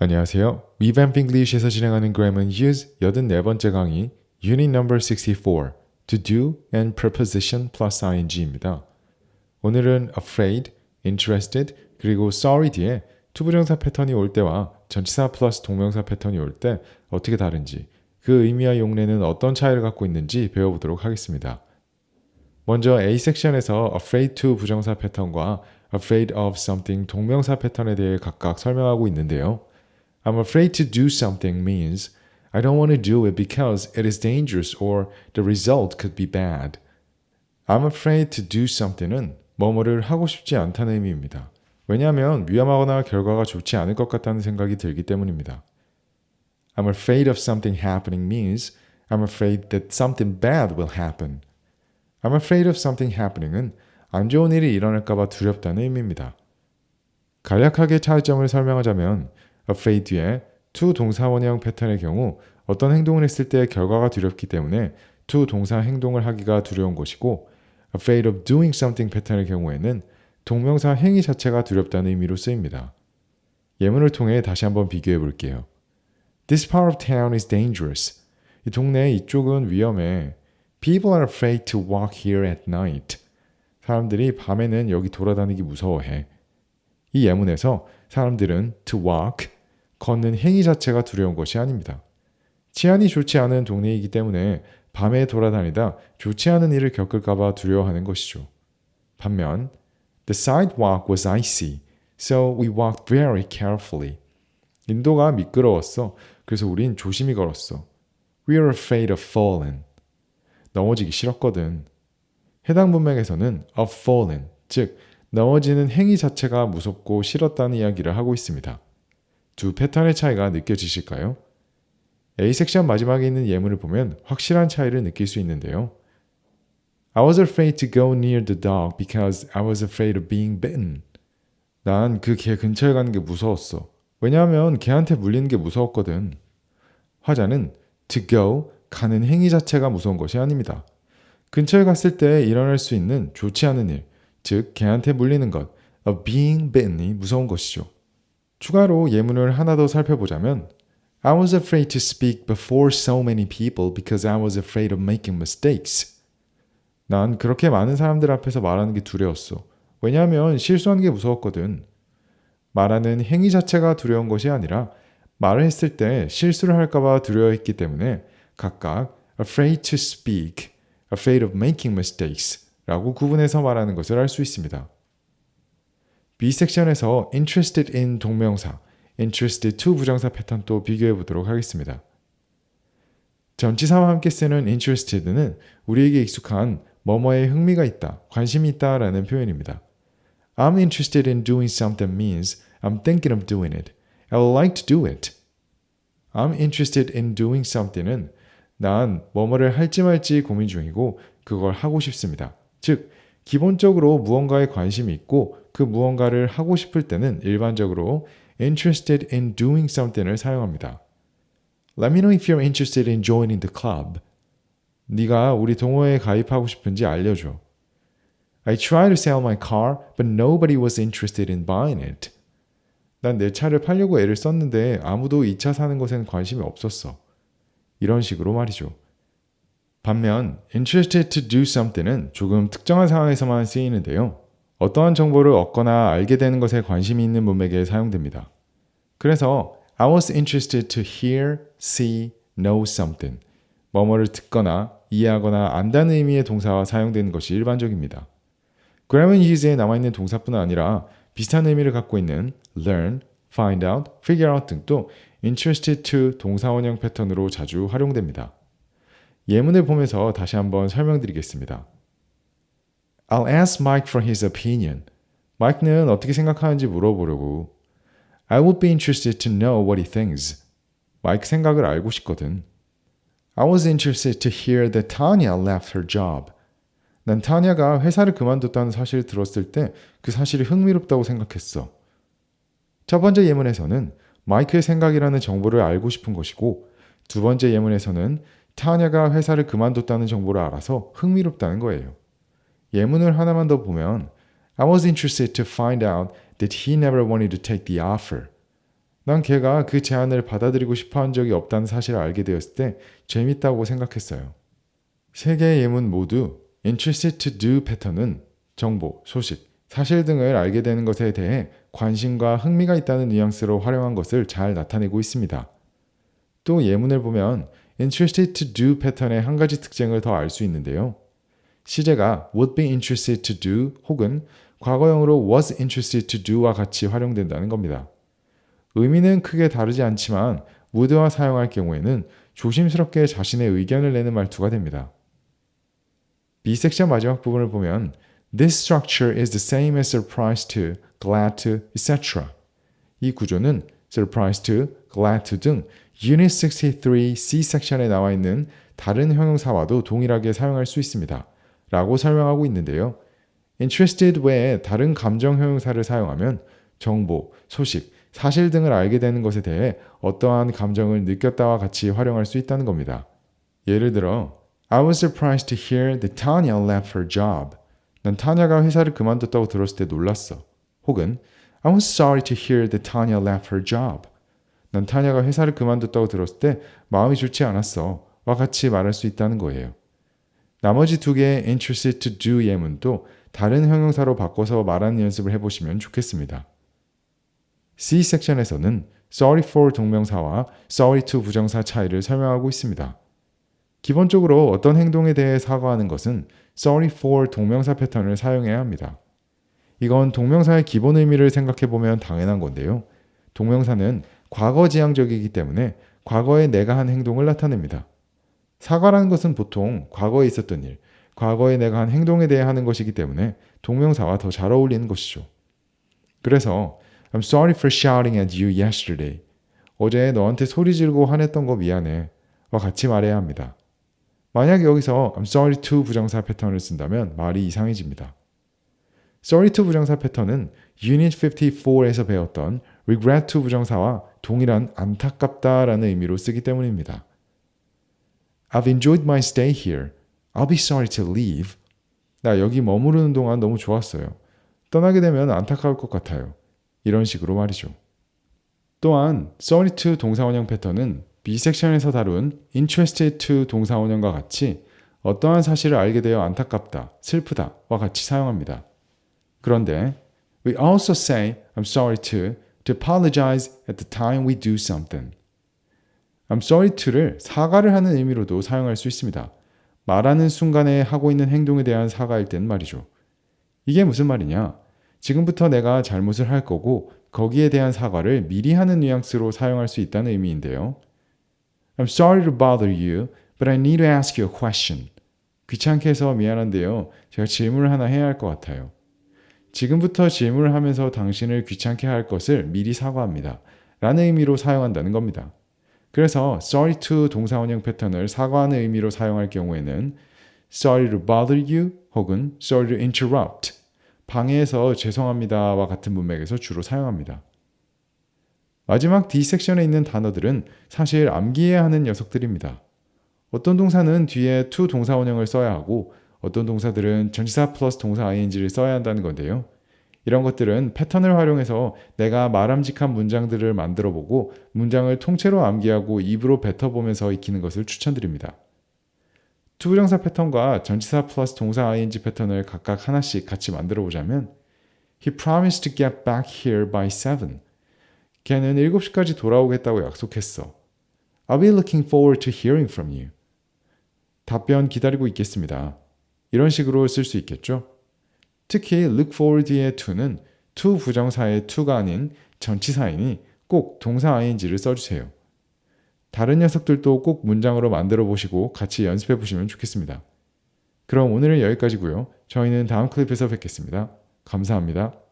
안녕하세요. Revamp English에서 진행하는 Grammar Use 84번째 강의 Unit Number 64 To Do and Preposition plus ing입니다. 오늘은 afraid, interested, 그리고 sorry 뒤에 투부정사 패턴이 올 때와 전치사 플러스 동명사 패턴이 올 때 어떻게 다른지 그 의미와 용례는 어떤 차이를 갖고 있는지 배워보도록 하겠습니다. 먼저 A 섹션에서 afraid to 부정사 패턴과 afraid of something 동명사 패턴에 대해 각각 설명하고 있는데요. I'm afraid to do something means I don't want to do it because it is dangerous or the result could be bad. I'm afraid to do something은 뭐뭐를 하고 싶지 않다는 의미입니다. 왜냐하면 위험하거나 결과가 좋지 않을 것 같다는 생각이 들기 때문입니다. I'm afraid of something happening means I'm afraid that something bad will happen. I'm afraid of something happening은 안 좋은 일이 일어날까봐 두렵다는 의미입니다. 간략하게 차이점을 설명하자면 afraid 뒤에 to 동사 원형 패턴의 경우 어떤 행동을 했을 때 결과가 두렵기 때문에 to 동사 행동을 하기가 두려운 것이고 afraid of doing something 패턴의 경우에는 동명사 행위 자체가 두렵다는 의미로 쓰입니다. 예문을 통해 다시 한번 비교해 볼게요. This part of town is dangerous. 이 동네 이쪽은 위험해. People are afraid to walk here at night. 사람들이 밤에는 여기 돌아다니기 무서워해. 이 예문에서 사람들은 to walk, 걷는 행위 자체가 두려운 것이 아닙니다. 치안이 좋지 않은 동네이기 때문에 밤에 돌아다니다 좋지 않은 일을 겪을까봐 두려워하는 것이죠. 반면 The sidewalk was icy, so we walked very carefully. 인도가 미끄러웠어. 그래서 우린 조심히 걸었어. We are afraid of falling. 넘어지기 싫었거든. 해당 문맥에서는 of fallen, 즉 넘어지는 행위 자체가 무섭고 싫었다는 이야기를 하고 있습니다. 두 패턴의 차이가 느껴지실까요? A 섹션 마지막에 있는 예문을 보면 확실한 차이를 느낄 수 있는데요. I was afraid to go near the dog because I was afraid of being bitten. 난 그 개 근처에 가는 게 무서웠어. 왜냐하면 개한테 물리는 게 무서웠거든. 화자는 to go, 가는 행위 자체가 무서운 것이 아닙니다. 근처에 갔을 때 일어날 수 있는 좋지 않은 일, 즉 개한테 물리는 것, of being bitten이 무서운 것이죠. 추가로 예문을 하나 더 살펴보자면 I was afraid to speak before so many people because I was afraid of making mistakes. 난 그렇게 많은 사람들 앞에서 말하는 게 두려웠어. 왜냐하면 실수하는 게 무서웠거든. 말하는 행위 자체가 두려운 것이 아니라 말을 했을 때 실수를 할까봐 두려워했기 때문에 각각 afraid to speak, afraid of making mistakes 라고 구분해서 말하는 것을 알 수 있습니다. B 섹션에서 interested in 동명사, interested to 부정사 패턴 또 비교해 보도록 하겠습니다. 전치사와 함께 쓰는 interested는 우리에게 익숙한 뭐뭐에 흥미가 있다, 관심이 있다 라는 표현입니다. I'm interested in doing something means I'm thinking of doing it. I would like to do it. I'm interested in doing something은 난 뭐뭐를 할지 말지 고민 중이고 그걸 하고 싶습니다. 즉, 기본적으로 무언가에 관심이 있고 그 무언가를 하고 싶을 때는 일반적으로 interested in doing something을 사용합니다. Let me know if you're interested in joining the club. 네가 우리 동호회에 가입하고 싶은지 알려줘. I tried to sell my car, but nobody was interested in buying it. 난 내 차를 팔려고 애를 썼는데 아무도 이 차 사는 것엔 관심이 없었어. 이런 식으로 말이죠. 반면 interested to do something은 조금 특정한 상황에서만 쓰이는데요. 어떠한 정보를 얻거나 알게 되는 것에 관심이 있는 문맥에 사용됩니다. 그래서 I was interested to hear, see, know something. 뭐뭐를 듣거나 이해하거나 안다는 의미의 동사와 사용되는 것이 일반적입니다. grammar use에 남아있는 동사뿐 아니라 비슷한 의미를 갖고 있는 learn, find out, figure out 등도 interested to 동사 원형 패턴으로 자주 활용됩니다. 예문을 보면서 다시 한번 설명드리겠습니다. I'll ask Mike for his opinion. 마이크는 어떻게 생각하는지 물어보려고. I would be interested to know what he thinks. 마이크 생각을 알고 싶거든. I was interested to hear that Tanya left her job. 난 타냐가 회사를 그만뒀다는 사실을 들었을 때 그 사실이 흥미롭다고 생각했어. 첫 번째 예문에서는 마이크의 생각이라는 정보를 알고 싶은 것이고 두 번째 예문에서는 타냐가 회사를 그만뒀다는 정보를 알아서 흥미롭다는 거예요. 예문을 하나만 더 보면 I was interested to find out that he never wanted to take the offer. 난 걔가 그 제안을 받아들이고 싶어 한 적이 없다는 사실을 알게 되었을 때 재밌다고 생각했어요. 세 개의 예문 모두 interested to do 패턴은 정보, 소식, 사실 등을 알게 되는 것에 대해 관심과 흥미가 있다는 뉘앙스로 활용한 것을 잘 나타내고 있습니다. 또 예문을 보면 interested to do 패턴의 한 가지 특징을 더 알 수 있는데요. 시제가 would be interested to do 혹은 과거형으로 was interested to do와 같이 활용된다는 겁니다. 의미는 크게 다르지 않지만 would와 사용할 경우에는 조심스럽게 자신의 의견을 내는 말투가 됩니다. B 섹션 마지막 부분을 보면 This structure is the same as surprise to, glad to, etc. 이 구조는 surprise to, glad to 등 Unit 63 C 섹션에 나와 있는 다른 형용사와도 동일하게 사용할 수 있습니다. 라고 설명하고 있는데요. interested 외에 다른 감정 형용사를 사용하면 정보, 소식, 사실 등을 알게 되는 것에 대해 어떠한 감정을 느꼈다와 같이 활용할 수 있다는 겁니다. 예를 들어, I was surprised to hear that Tanya left her job. 난 타냐가 회사를 그만뒀다고 들었을 때 놀랐어. 혹은 I was sorry to hear that Tanya left her job. 난 타냐가 회사를 그만뒀다고 들었을 때 마음이 좋지 않았어. 와 같이 말할 수 있다는 거예요. 나머지 두 개의 interested to do 예문도 다른 형용사로 바꿔서 말하는 연습을 해보시면 좋겠습니다. C 섹션에서는 sorry for 동명사와 sorry to 부정사 차이를 설명하고 있습니다. 기본적으로 어떤 행동에 대해 사과하는 것은 sorry for 동명사 패턴을 사용해야 합니다. 이건 동명사의 기본 의미를 생각해 보면 당연한 건데요. 동명사는 과거 지향적이기 때문에 과거에 내가 한 행동을 나타냅니다. 사과라는 것은 보통 과거에 있었던 일, 과거에 내가 한 행동에 대해 하는 것이기 때문에 동명사와 더 잘 어울리는 것이죠. 그래서 I'm sorry for shouting at you yesterday. 어제 너한테 소리 지르고 화냈던 거 미안해. 와 같이 말해야 합니다. 만약 여기서 I'm sorry to 부정사 패턴을 쓴다면 말이 이상해집니다. sorry to 부정사 패턴은 Unit 54에서 배웠던 regret to 부정사와 동일한 안타깝다라는 의미로 쓰기 때문입니다. I've enjoyed my stay here. I'll be sorry to leave. 나 여기 머무르는 동안 너무 좋았어요. 떠나게 되면 안타까울 것 같아요. 이런 식으로 말이죠. 또한 sorry to 동사원형 패턴은 B 섹션에서 다룬 interested to 동사원형과 같이 어떠한 사실을 알게 되어 안타깝다, 슬프다와 같이 사용합니다. 그런데 we also say I'm sorry to to apologize at the time we do something. I'm sorry to를 사과를 하는 의미로도 사용할 수 있습니다. 말하는 순간에 하고 있는 행동에 대한 사과일 땐 말이죠. 이게 무슨 말이냐? 지금부터 내가 잘못을 할 거고 거기에 대한 사과를 미리 하는 뉘앙스로 사용할 수 있다는 의미인데요. I'm sorry to bother you, but I need to ask you a question. 귀찮게 해서 미안한데요. 제가 질문을 하나 해야 할 것 같아요. 지금부터 질문을 하면서 당신을 귀찮게 할 것을 미리 사과합니다. 라는 의미로 사용한다는 겁니다. 그래서 sorry to 동사원형 패턴을 사과하는 의미로 사용할 경우에는 sorry to bother you 혹은 sorry to interrupt 방해해서 죄송합니다와 같은 문맥에서 주로 사용합니다. 마지막 D 섹션에 있는 단어들은 사실 암기해야 하는 녀석들입니다. 어떤 동사는 뒤에 to 동사원형을 써야 하고 어떤 동사들은 전치사 플러스 동사 ing를 써야 한다는 건데요. 이런 것들은 패턴을 활용해서 내가 말함직한 문장들을 만들어 보고 문장을 통째로 암기하고 입으로 뱉어보면서 익히는 것을 추천드립니다. 투부정사 패턴과 전치사 플러스 동사 ing 패턴을 각각 하나씩 같이 만들어 보자면 He promised to get back here by 7. 걔는 7시까지 돌아오겠다고 약속했어. I'll be looking forward to hearing from you. 답변 기다리고 있겠습니다. 이런 식으로 쓸 수 있겠죠? 특히 look forward의 to는 to 부정사의 to가 아닌 전치사이니 꼭 동사 ing를 써주세요. 다른 녀석들도 꼭 문장으로 만들어 보시고 같이 연습해 보시면 좋겠습니다. 그럼 오늘은 여기까지고요. 저희는 다음 클립에서 뵙겠습니다. 감사합니다.